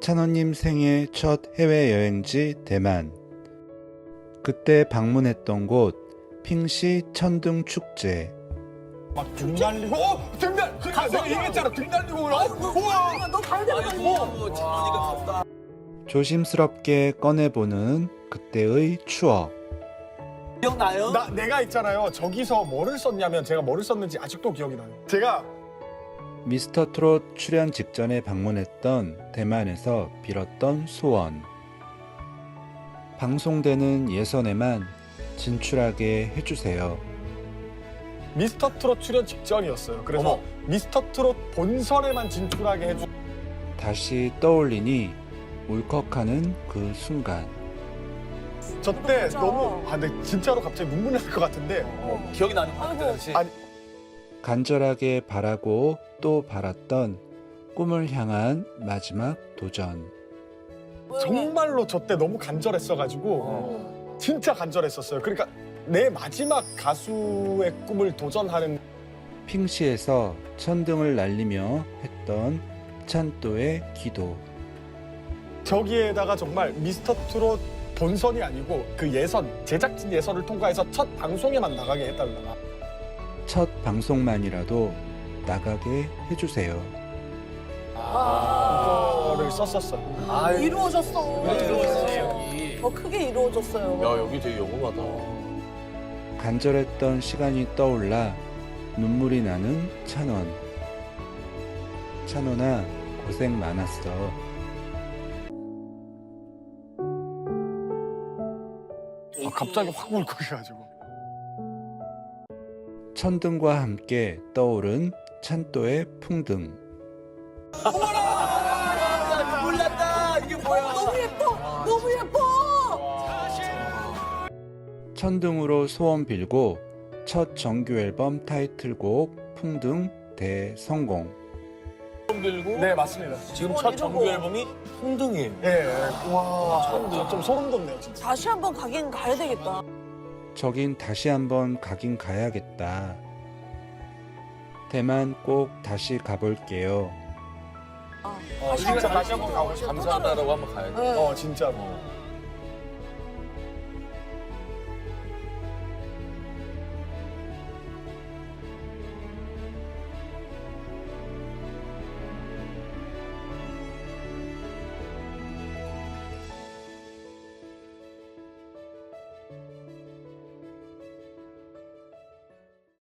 찬호님 생애 첫 해외여행지 대만. 그때 방문했던 곳 핑시 천둥 축제. 막등 날리고 어! 등 날! 그러니까 내가 얘기했잖아 등 날리고 우와! 너 가야 되는 거 아니야? 조심스럽게 꺼내보는 그때의 추억. 기억나요? 나 내가 있잖아요 저기서 뭐를 썼냐면 제가 뭐를 썼는지 아직도 기억이 나요 제가 미스터 트롯 출연 직전에 방문했던 대만에서 빌었던 소원. 방송되는 예선에만 진출하게 해주세요. 미스터 트롯 출연 직전이었어요 그래서 어머. 미스터 트롯 본선에만 진출하게 해주 다시 떠올리니 울컥하는 그 순간. 저때 진짜. 너무 아 근데 진짜로 갑자기 눈물 날 것 같은데 어, 기억이 나는 것 같아. 당시. 아니, 간절하게 바라고 또 바랐던 꿈을 향한 마지막 도전. 정말로 저 때 너무 간절했어가지고 진짜 간절했었어요 그러니까 내 마지막 가수의 꿈을 도전하는 핑시에서 천등을 날리며 했던 찬또의 기도. 저기에다가 정말 미스터 트롯 본선이 아니고 그 예선 제작진 예선을 통과해서 첫 방송에만 나가게 해달라 첫 방송만이라도 나가게 해주세요. 그거를 썼었어 아, 이루어졌어. 더 크게 이루어졌어요. 야, 여기 되게 영롱하다. 간절했던 시간이 떠올라 눈물이 나는 찬원. 찬원아, 고생 많았어. 아, 갑자기 확 울컥해가지고 천등과 함께 떠오른 찬또의 풍등. 난다! 이게 뭐야? 너무 예뻐. 너무 예뻐. 천등으로 소원 빌고 첫 정규 앨범 타이틀곡 풍등 대성공. 빌고 네 맞습니다 지금 어, 첫. 정규 앨범이 풍등이에요. 예, 예. 와 좀, 좀 소름 돋네요 진짜 다시 한번 가긴 가야 되겠다. 저긴 다시 한번 가긴 가야겠다. 대만 꼭 다시 가볼게요. 아, 어, 한번 다시 한번 가고 싶어 감사하다라고 한번 가야 돼. 네. 어 진짜로 어.